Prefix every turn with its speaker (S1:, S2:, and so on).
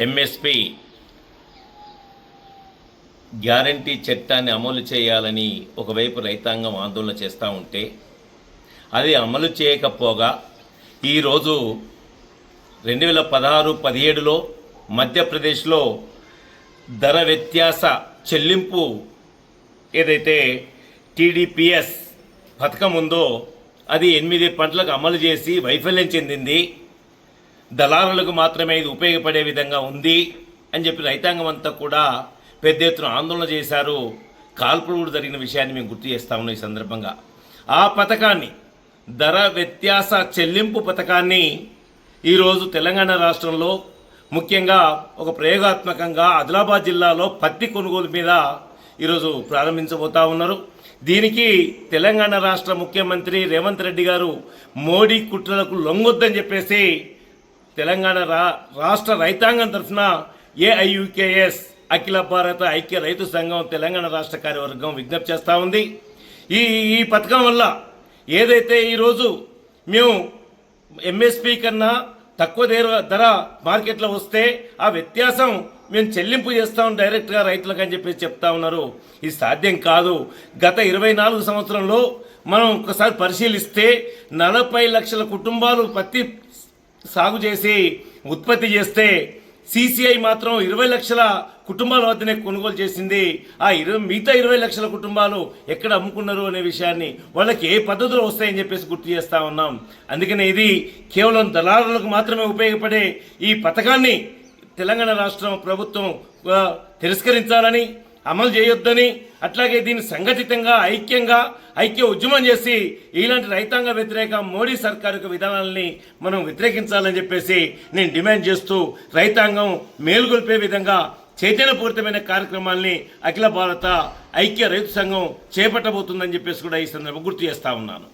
S1: MSP guarantee చట్టాన్ని అమలు చేయాలని ఒకవైపు రైతాంగం ఆందోళన చేస్తూ ఉంటే అది అమలు చేయకపోగా ఈరోజు రెండు వేల పదహారు పదిహేడులో మధ్యప్రదేశ్లో ధర వ్యత్యాస చెల్లింపు ఏదైతే టీడీపీఎస్ పథకం ఉందో అది ఎనిమిది పంటలకు అమలు చేసి వైఫల్యం చెందింది. దళారులకు మాత్రమే ఇది ఉపయోగపడే విధంగా ఉంది అని చెప్పి రైతాంగం అంతా కూడా పెద్ద ఎత్తున ఆందోళన చేశారు. కాల్పులు కూడా జరిగిన విషయాన్ని మేము గుర్తు చేస్తా ఉన్నాం ఈ సందర్భంగా. ఆ పథకాన్ని ధర వ్యత్యాస చెల్లింపు పథకాన్ని ఈరోజు తెలంగాణ రాష్ట్రంలో ముఖ్యంగా ఒక ప్రయోగాత్మకంగా ఆదిలాబాద్ జిల్లాలో పత్తి కొనుగోలు మీద ఈరోజు ప్రారంభించబోతా ఉన్నారు. దీనికి తెలంగాణ రాష్ట్ర ముఖ్యమంత్రి రేవంత్ రెడ్డి గారు మోడీ కుట్రలకు లొంగొద్దని చెప్పేసి తెలంగాణ రా రాష్ట్ర రైతాంగం తరఫున ఏఐయుకేఎస్ అఖిల భారత ఐక్య రైతు సంఘం తెలంగాణ రాష్ట్ర కార్యవర్గం విజ్ఞప్తి చేస్తూ ఉంది. ఈ ఈ పథకం వల్ల ఏదైతే ఈరోజు మేము ఎంఎస్పి కన్నా తక్కువ ధర ధర మార్కెట్లో వస్తే ఆ వ్యత్యాసం మేము చెల్లింపు చేస్తాం డైరెక్ట్గా రైతులకు అని చెప్పేసి చెప్తా ఉన్నారు. ఇది సాధ్యం కాదు. గత ఇరవై నాలుగు సంవత్సరంలో మనం ఒకసారి పరిశీలిస్తే నలభై లక్షల కుటుంబాలు పత్తి సాగు చేసి ఉత్పత్తి చేస్తే సిసిఐ మాత్రం ఇరవై లక్షల కుటుంబాల వద్దనే కొనుగోలు చేసింది. ఆ ఇరవై మిగతా ఇరవై లక్షల కుటుంబాలు ఎక్కడ అమ్ముకున్నారు అనే విషయాన్ని వాళ్ళకి ఏ పద్ధతులు వస్తాయని చెప్పేసి గుర్తు చేస్తూ ఉన్నాం. అందుకనే ఇది కేవలం దళారులకు మాత్రమే ఉపయోగపడే ఈ పథకాన్ని తెలంగాణ రాష్ట్రం ప్రభుత్వం తిరస్కరించాలని అమలు చేయొద్దని అట్లాగే దీన్ని సంఘటితంగా ఐక్యంగా ఐక్య ఉద్యమం చేసి ఇలాంటి రైతాంగ వ్యతిరేక మోడీ సర్కారు యొక్క విధానాలని మనం వ్యతిరేకించాలని చెప్పేసి నేను డిమాండ్ చేస్తూ రైతాంగం మేలుగొల్పే విధంగా చైతన్యపూరితమైన కార్యక్రమాల్ని అఖిల భారత ఐక్య రైతు సంఘం చేపట్టబోతుందని చెప్పేసి కూడా ఈ సందర్భంగా గుర్తు చేస్తా ఉన్నాను.